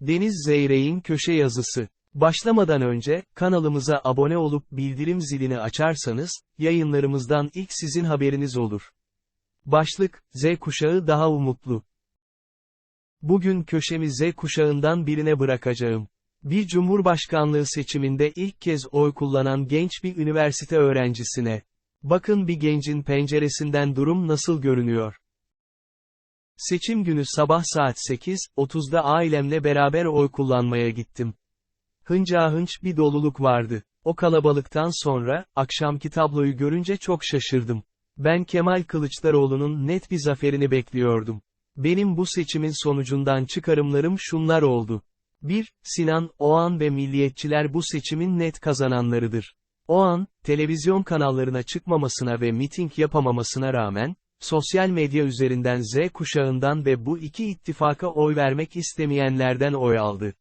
Deniz Zeyrek'in köşe yazısı. Başlamadan önce, kanalımıza abone olup bildirim zilini açarsanız, yayınlarımızdan ilk sizin haberiniz olur. Başlık, Z kuşağı daha umutlu. Bugün köşemi Z kuşağından birine bırakacağım. Bir cumhurbaşkanlığı seçiminde ilk kez oy kullanan genç bir üniversite öğrencisine. Bakın bir gencin penceresinden durum nasıl görünüyor. Seçim günü sabah saat 8.30'da ailemle beraber oy kullanmaya gittim. Hınca hınç bir doluluk vardı. O kalabalıktan sonra, akşamki tabloyu görünce çok şaşırdım. Ben Kemal Kılıçdaroğlu'nun net bir zaferini bekliyordum. Benim bu seçimin sonucundan çıkarımlarım şunlar oldu. 1. Sinan, Oğan ve milliyetçiler bu seçimin net kazananlarıdır. Oğan, televizyon kanallarına çıkmamasına ve miting yapamamasına rağmen, sosyal medya üzerinden Z kuşağından ve bu iki ittifaka oy vermek istemeyenlerden oy aldı.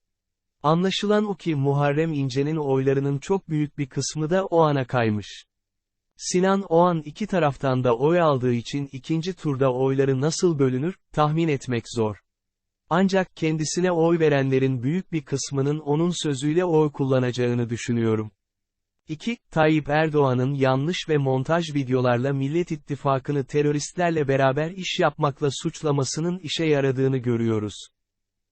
Anlaşılan o ki Muharrem İnce'nin oylarının çok büyük bir kısmı da o ana kaymış. Sinan o an iki taraftan da oy aldığı için ikinci turda oyları nasıl bölünür, tahmin etmek zor. Ancak kendisine oy verenlerin büyük bir kısmının onun sözüyle oy kullanacağını düşünüyorum. 2. Tayyip Erdoğan'ın yanlış ve montaj videolarla Millet İttifakı'nı teröristlerle beraber iş yapmakla suçlamasının işe yaradığını görüyoruz.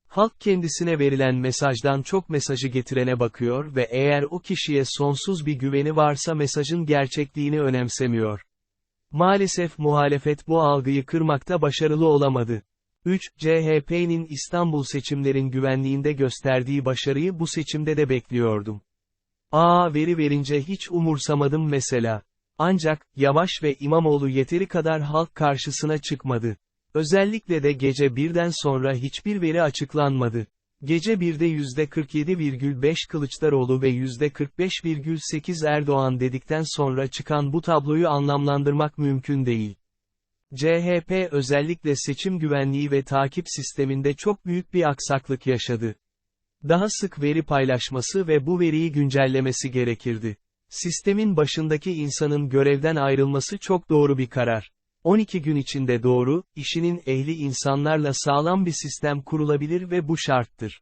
Halk kendisine verilen mesajdan çok mesajı getirene bakıyor ve eğer o kişiye sonsuz bir güveni varsa mesajın gerçekliğini önemsemiyor. Maalesef muhalefet bu algıyı kırmakta başarılı olamadı. 3. CHP'nin İstanbul seçimlerin güvenliğinde gösterdiği başarıyı bu seçimde de bekliyordum. Aa veri verince hiç umursamadım mesela. Ancak, Yavaş ve İmamoğlu yeteri kadar halk karşısına çıkmadı. Özellikle de gece birden sonra hiçbir veri açıklanmadı. Gece 1'de %47,5 Kılıçdaroğlu ve %45,8 Erdoğan dedikten sonra çıkan bu tabloyu anlamlandırmak mümkün değil. CHP özellikle seçim güvenliği ve takip sisteminde çok büyük bir aksaklık yaşadı. Daha sık veri paylaşması ve bu veriyi güncellemesi gerekirdi. Sistemin başındaki insanın görevden ayrılması çok doğru bir karar. 12 gün içinde doğru, işinin ehli insanlarla sağlam bir sistem kurulabilir ve bu şarttır.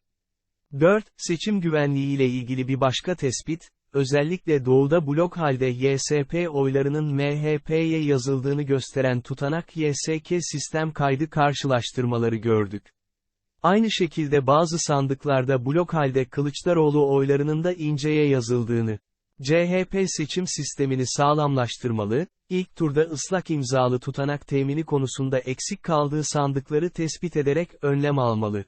4. Seçim güvenliği ile ilgili bir başka tespit, özellikle doğuda blok halde YSP oylarının MHP'ye yazıldığını gösteren tutanak YSK sistem kaydı karşılaştırmaları gördük. Aynı şekilde bazı sandıklarda blok halde Kılıçdaroğlu oylarının da inceye yazıldığını. CHP seçim sistemini sağlamlaştırmalı, ilk turda ıslak imzalı tutanak temini konusunda eksik kaldığı sandıkları tespit ederek önlem almalı.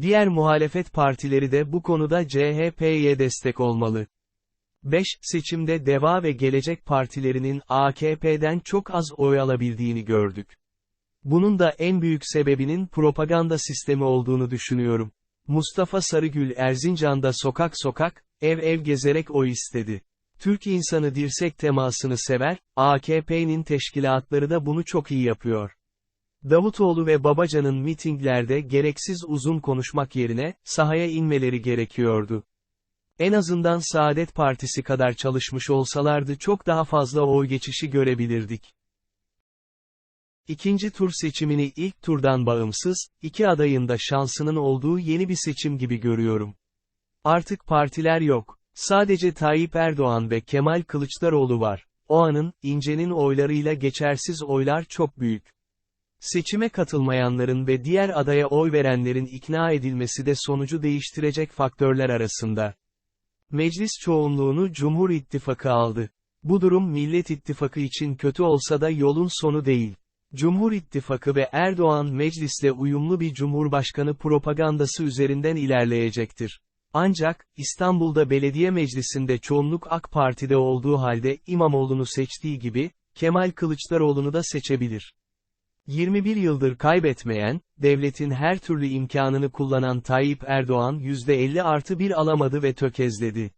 Diğer muhalefet partileri de bu konuda CHP'ye destek olmalı. 5. Seçimde DEVA ve Gelecek partilerinin AKP'den çok az oy alabildiğini gördük. Bunun da en büyük sebebinin propaganda sistemi olduğunu düşünüyorum. Mustafa Sarıgül Erzincan'da sokak sokak, ev ev gezerek oy istedi. Türk insanı dirsek temasını sever, AKP'nin teşkilatları da bunu çok iyi yapıyor. Davutoğlu ve Babacan'ın mitinglerde gereksiz uzun konuşmak yerine, sahaya inmeleri gerekiyordu. En azından Saadet Partisi kadar çalışmış olsalardı çok daha fazla oy geçişi görebilirdik. İkinci tur seçimini ilk turdan bağımsız, iki adayın da şansının olduğu yeni bir seçim gibi görüyorum. Artık partiler yok. Sadece Tayyip Erdoğan ve Kemal Kılıçdaroğlu var. O anın, İnce'nin oylarıyla geçersiz oylar çok büyük. Seçime katılmayanların ve diğer adaya oy verenlerin ikna edilmesi de sonucu değiştirecek faktörler arasında. Meclis çoğunluğunu Cumhur İttifakı aldı. Bu durum Millet İttifakı için kötü olsa da yolun sonu değil. Cumhur İttifakı ve Erdoğan meclisle uyumlu bir cumhurbaşkanı propagandası üzerinden ilerleyecektir. Ancak, İstanbul'da belediye meclisinde çoğunluk AK Parti'de olduğu halde İmamoğlu'nu seçtiği gibi, Kemal Kılıçdaroğlu'nu da seçebilir. 21 yıldır kaybetmeyen, devletin her türlü imkanını kullanan Tayyip Erdoğan %50 artı 1 alamadı ve tökezledi.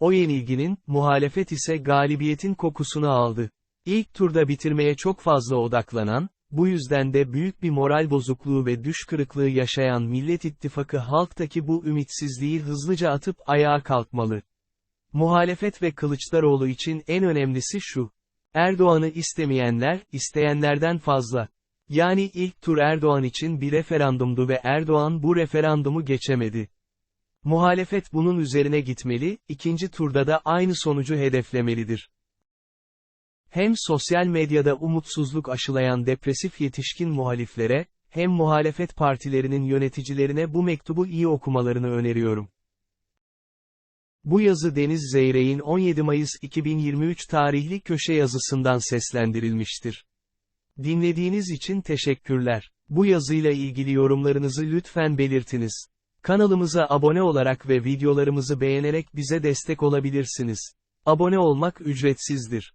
O yenilginin, muhalefet ise galibiyetin kokusunu aldı. İlk turda bitirmeye çok fazla odaklanan, bu yüzden de büyük bir moral bozukluğu ve düş kırıklığı yaşayan Millet İttifakı halktaki bu ümitsizliği hızlıca atıp ayağa kalkmalı. Muhalefet ve Kılıçdaroğlu için en önemlisi şu. Erdoğan'ı istemeyenler, isteyenlerden fazla. Yani ilk tur Erdoğan için bir referandumdu ve Erdoğan bu referandumu geçemedi. Muhalefet bunun üzerine gitmeli, ikinci turda da aynı sonucu hedeflemelidir. Hem sosyal medyada umutsuzluk aşılayan depresif yetişkin muhaliflere, hem muhalefet partilerinin yöneticilerine bu mektubu iyi okumalarını öneriyorum. Bu yazı Deniz Zeyrek'in 17 Mayıs 2023 tarihli köşe yazısından seslendirilmiştir. Dinlediğiniz için teşekkürler. Bu yazıyla ilgili yorumlarınızı lütfen belirtiniz. Kanalımıza abone olarak ve videolarımızı beğenerek bize destek olabilirsiniz. Abone olmak ücretsizdir.